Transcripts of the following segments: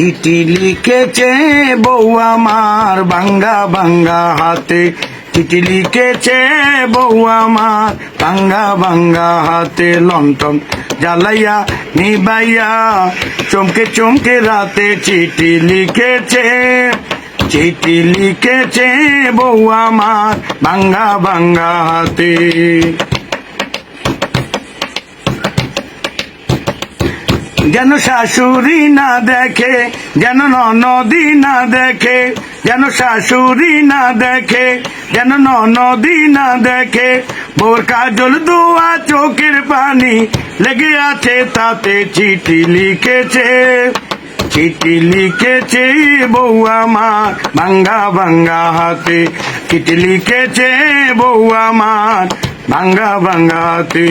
চিঠি লিখেছে বউ আমার বাঙ্গা বাঙ্গা হাতে। চিঠি লিখেছে বউ আমার বাঙ্গা বাঙ্গা হাতে। লন্ঠন জ্বালাইয়া নিবাইয়া চমকে চমকে রাতে চিঠি লিখেছে। চিঠি লিখেছে বউ আমার বাঙ্গা বাঙ্গা হাতে। যেন শাশুড়ি না দেখে, যেন ননদি না দেখে, যেন শাশুড়ি না দেখে, যেন ননদি না দেখে, বোর কাজল দোয়া চোখের পানি লেগে আছে তাতে চিঠি লিখেছে। চিঠি লিখেছে বউ আমার ভাঙ্গা ভাঙ্গা হাতে। চিঠি লিখেছে বউ আমার ভাঙ্গা ভাঙ্গা হাতে।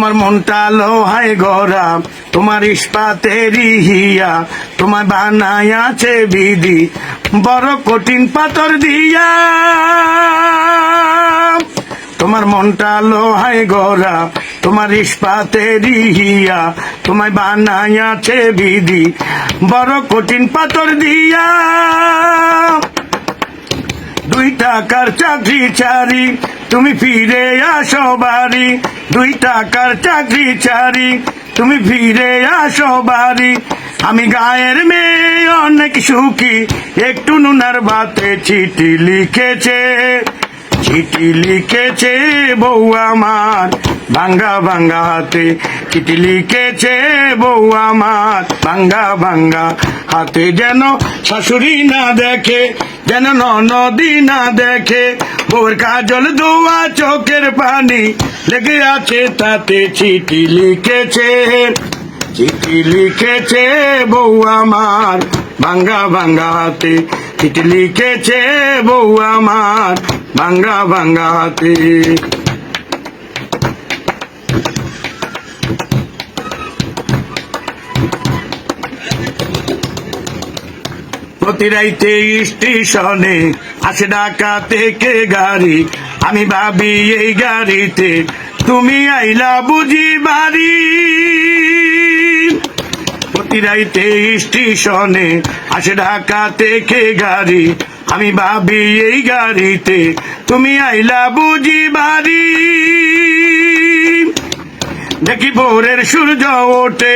তোমার মনটা লোহায় গড়া, তোমার ইস্পাতেরই হিয়া তোমার বানায় আছে বিধি, বড় কঠিন পাথর দিয়া। তোমার মনটা লোহায় গড়া, তোমার ইস্পাতেরই হিয়া তোমায় বানায় আছে বিধি, বড় কঠিন পাথর দিয়া। দুই টাকার চাকরি চারি তুমি ফিরে আসো বাড়ি, দুই টাকার চাকরি চারি তুমি ফিরে আসো বাড়ি, আমি গায়ের মেয়ে, অনেক সুখী। একটু নুনার বাতে চিঠি লিখেছে চিঠি লিখেছে বউ আমার। ভাঙ্গা ভাঙ্গা হাতে চিঠি লিখেছে বউ আমার। ভাঙ্গা ভাঙ্গা হাতে যেন শাশুড়ি না দেখে, যেন নদী না দেখে বউর কাজল ধোয়া চোখের পানি লেগে আছে তাতে চিঠি লিখেছে। চিঠি লিখেছে বউ আমার ভাঙ্গা ভাঙ্গা হাতে চিঠি লিখেছে বউ আমার ভাঙ্গা ভাঙ্গা হাতে প্রতি রাইতে স্টেশনে আসে ঢাকা থেকে গাড়ি? আমি ভাবি এই গাড়িতে তুমি আইলা বুঝি বাড়ি। প্রতি রাইতে স্টেশনে আসে ঢাকা থেকে গাড়ি? আমি ভাবি এই গাড়িতে তুমি আইলা বুঝি বাড়ি। দেখি ভোরের সূর্য ওঠে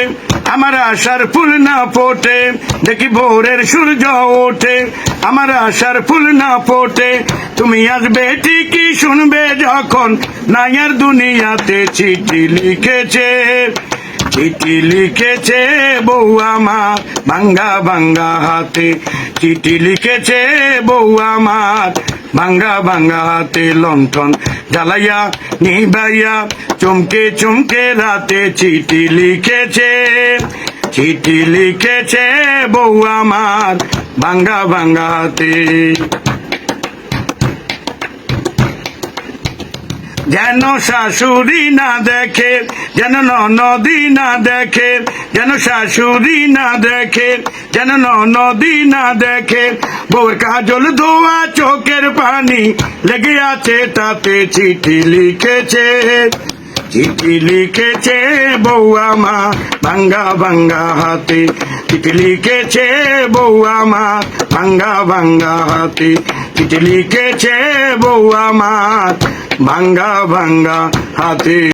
আমার আশার ফুল না ফোটে, দেখি ভোরের সূর্য ওঠে। আমার আশার ফুল না ফোটে, তুমি আসবে ঠিকই শুনবে যখন নাইয়ার দুনিয়াতে চিঠি লিখেছে। চিঠি লিখেছে বউ আমার ভাঙ্গা ভাঙ্গা হাতে। চিঠি লিখেছে বউ আমার ভাঙ্গা ভাঙ্গা হাতে লণ্ঠন জ্বালাইয়া নিভাইয়া চমকে চমকে রাতে চিঠি লিখেছে। চিঠি লিখেছে বউ আমার ভাঙ্গা ভাঙ্গা হাতে। যেন শাশুড়ি না দেখে, যেন নদী না দেখে, যেন শাশুড়ি না দেখে, যেন নদী না দেখে। বউর কাজল ধোয়া চোখের পানি লেগে আছে, তাতে চিঠি লিখেছে। চিঠি লিখেছে বউ আমার ভাঙ্গা ভাঙ্গা হাতে। চিঠি লিখেছে বউ আমার ভাঙ্গা ভাঙ্গা হাতে। চিঠি লিখেছে বউ আমার ভাঙ্গা ভাঙ্গা হাতে।